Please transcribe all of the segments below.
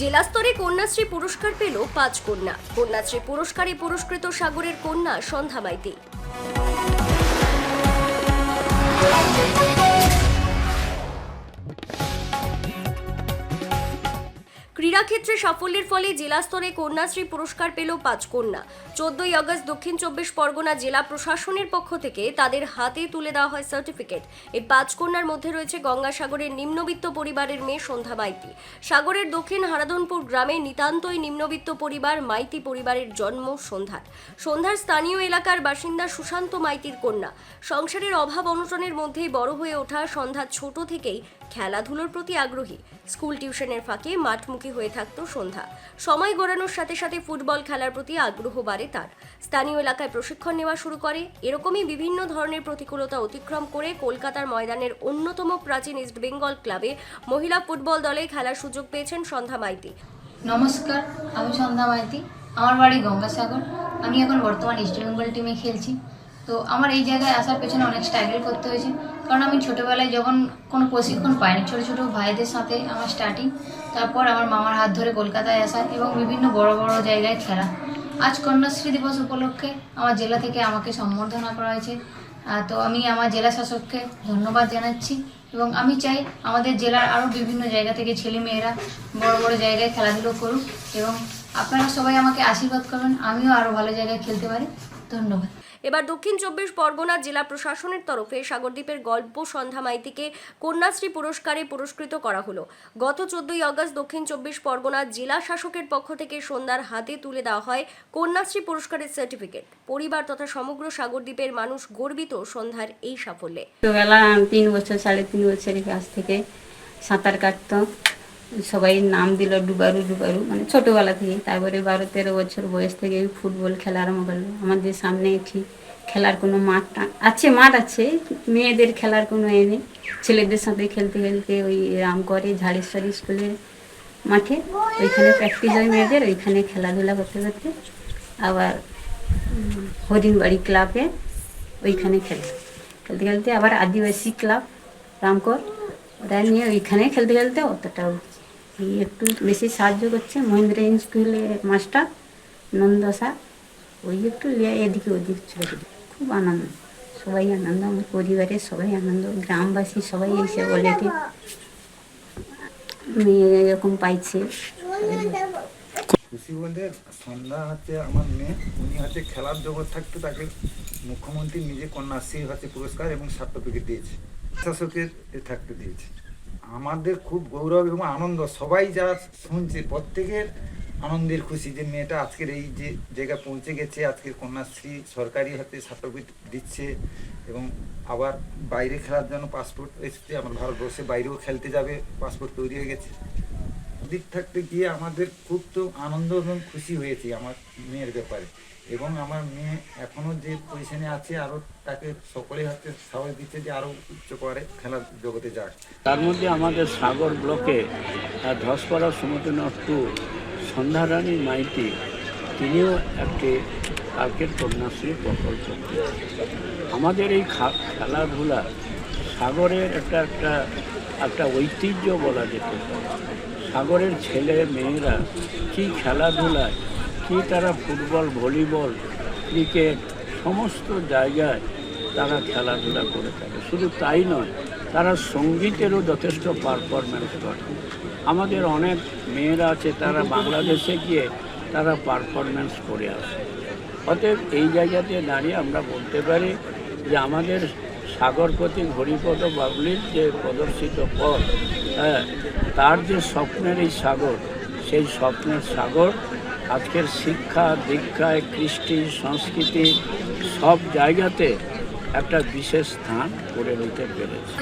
জেলা স্তরে কন্যাশ্রী পুরস্কার পেল পাঁচ কন্যা। কন্যাশ্রী পুরস্কারে পুরস্কৃত সাগরের কন্যা সন্ধ্যা মাইতি। ক্রীড়াক্ষেত্রে সাফল্যের ফলে জেলা স্তরে কন্যাশ্রী পুরস্কার পেল পাঁচ কন্যা। চোদ্দই আগস্ট দক্ষিণ চব্বিশ পরগনা জেলা প্রশাসনের পক্ষ থেকে তাদের হাতে তুলে দেওয়া হয় সার্টিফিকেট। এই পাঁচ কন্যার মধ্যে রয়েছে গঙ্গাসাগরের নিম্নবিত্ত পরিবারের মেয়ে সন্ধ্যা মাইতি। সাগরের দক্ষিণ হারাধনপুর গ্রামে নিতান্তই নিম্নবিত্ত পরিবার মাইতি পরিবারের জন্ম সন্ধ্যার। সন্ধ্যার স্থানীয় এলাকার বাসিন্দা সুশান্ত মাইতির কন্যা। সংসারের অভাব অনটনের মধ্যেই বড় হয়ে ওঠা সন্ধ্যা ছোট থেকেই খেলাধুলোর প্রতি আগ্রহী। স্কুল টিউশনের ফাঁকে মাঠমুখী হয়ে থাকতো সন্ধ্যা। সময় গড়ানোর সাথে সাথে ফুটবল খেলার প্রতি আগ্রহ বাড়ে তার। স্থানীয় এলাকায় প্রশিক্ষণ নেওয়া শুরু করে। এরকমই বিভিন্ন ধরনের প্রতিকূলতা অতিক্রম করে কলকাতার ময়দানের অন্যতম প্রাচীন ইস্ট বেঙ্গল ক্লাবে মহিলা ফুটবল দলে খেলার সুযোগ পেয়েছেন সন্ধ্যা মাইতি। নমস্কার, আমি সন্ধ্যা মাইতি। আমার বাড়ি গঙ্গাসাগর। আমি এখন বর্তমান ইস্ট বেঙ্গল টিমে খেলছি। তো আমার এই জায়গায় আসার পেছনে অনেক স্ট্রাগল করতে হয়েছে। কারণ আমি ছোটোবেলায় যখন কোনো প্রশিক্ষণ পাইনি, ছোটো ছোটো ভাইদের সাথে আমার স্টার্টিং তারপর আমার মামার হাত ধরে কলকাতায় আসা এবং বিভিন্ন বড় বড় জায়গায় খেলা। আজ কন্যাশ্রী দিবস উপলক্ষে আমার জেলা থেকে আমাকে সম্বর্ধনা করা হয়েছে। তো আমি আমার জেলা শাসককে ধন্যবাদ জানাচ্ছি এবং আমি চাই আমাদের জেলার আরও বিভিন্ন জায়গা থেকে ছেলেমেয়েরা বড় বড় জায়গায় খেলাধুলো করুক এবং আপনারা সবাই আমাকে আশীর্বাদ করবেন আমিও আরও ভালো জায়গায় খেলতে পারি। ধন্যবাদ। এবার দক্ষিণ চব্বিশ পরগনা জেলা প্রশাসনের তরফে সাগরদ্বীপের গল্প সন্ধ্যা মাইতিকে কন্যাশ্রী পুরস্কারে পুরস্কৃত করা হলো। গত চোদ্দই আগস্ট দক্ষিণ চব্বিশ পরগনা জেলা শাসকের পক্ষ থেকে সন্ধ্যার হাতে তুলে দেওয়া হয় কন্যাশ্রী পুরস্কারের সার্টিফিকেট পরিবার তথা সমগ্র সাগরদ্বীপের মানুষ গর্বিত সন্ধ্যার এই সাফল্যে। তিন বছর, সাড়ে তিন বছরের কাছ থেকে সাঁতার কাটতো। সবাই নাম দিল ডুবারু ডুবারু। মানে ছোটোবেলা থেকে তারপরে বারো, তেরো বছর বয়স থেকে ফুটবল খেলা আরম্ভ করল। আমাদের সামনে একটি খেলার কোনো মাঠ আছে মাঠ আছে। মেয়েদের খেলার কোনো এ নেই। ছেলেদের সাথে খেলতে খেলতে ওই রাম করে ঝাড়েশ্বরী স্কুলের মাঠে ওইখানে প্র্যাকটিস হয় মেয়েদের। ওইখানে খেলাধুলা করতে করতে আবার হরিণবাড়ি ক্লাবে ওইখানে খেলতো খেলতে খেলতে আবার আদিবাসী ক্লাব রামকর ওরা নিয়ে ওইখানে খেলতে খেলতে অতটাও একটু বেশি সাহায্য করছে মহেন্দ্র স্কুলের মাস্টার নন্দসা ওই একটু এদিকে ওদিক গেল। খুব আনন্দ, সবাই আনন্দ আমার পরিবারের সবাই আনন্দ, গ্রামবাসী সবাই এসে বলে যে, মেয়ে এরকম পাইছে। খুশি বলতে সন্ধ্যা হচ্ছে আমার মেয়ে, উনি হচ্ছে খেলার জগৎ থাকতে তাকে মুখ্যমন্ত্রী, নিজে কন্যাশ্রী হচ্ছে পুরস্কার এবং সার্টিফিকেট দিয়েছে। শাসকের থাকতে দিয়েছে। আমাদের খুব গৌরব এবং আনন্দ। সবাই যারা শুনছে, প্রত্যেকের আনন্দের খুশি যে মেয়েটা আজকের এই যে জায়গায় পৌঁছে গেছে আজকে কন্যাশ্রী সরকারি হাতে সার্টিফিকেট দিচ্ছে এবং আবার বাইরে খেলার জন্য পাসপোর্ট এসেছে। আমার ভারতবর্ষে বাইরেও খেলতে যাবে পাসপোর্ট তৈরি হয়ে গেছে। দিক থাকতে গিয়ে আমাদের খুব তো আনন্দ এবং খুশি হয়েছি আমার মেয়ের ব্যাপারে। এবং আমার মেয়ে এখনও যে পজিশনে আছে আরও তাকে সকলে হাতে সাহস দিচ্ছে যে আরও উচ্চ করে খেলার জগতে যাক। তার মধ্যে আমাদের সাগর ব্লকে ধসপাড়া সমুদ্র টু, সন্ধ্যারানী মাইতি, তিনিও একটি কালকের কন্যাশ্রী প্রকল্প আমাদের এই খেলাধুলা সাগরের একটা একটা একটা ঐতিহ্য বলা যেতে সাগরের ছেলে মেয়েরা কী খেলাধুলায় কী তারা ফুটবল, ভলিবল, ক্রিকেট, সমস্ত জায়গায় তারা খেলাধুলা করে থাকে। শুধু তাই নয়, তারা সঙ্গীতেরও যথেষ্ট পারফরমেন্স করে। আমাদের অনেক মেয়েরা আছে, তারা বাংলাদেশে গিয়ে তারা পারফরমেন্স করে আসে। অতএব এই জায়গাতে দাঁড়িয়ে আমরা বলতে পারি যে আমাদের সাগর প্রতীক হরিপদ বাবলির যে প্রদর্শিত পথ হ্যাঁ তার যে স্বপ্নের এই সাগর, সেই স্বপ্নের সাগর আজকের শিক্ষা দীক্ষায় কৃষ্টি সংস্কৃতি সব জায়গাতে একটা বিশেষ স্থান করে নিতে পেরেছে।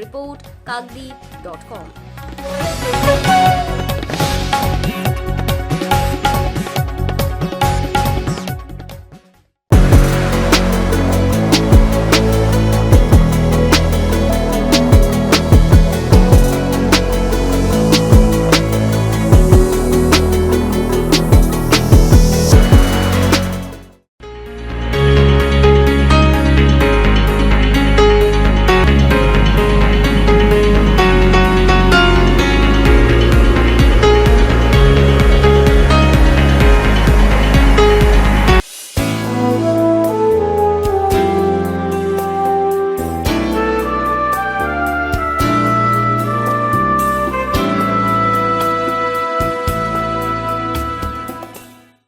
Report Kakdwip dot com.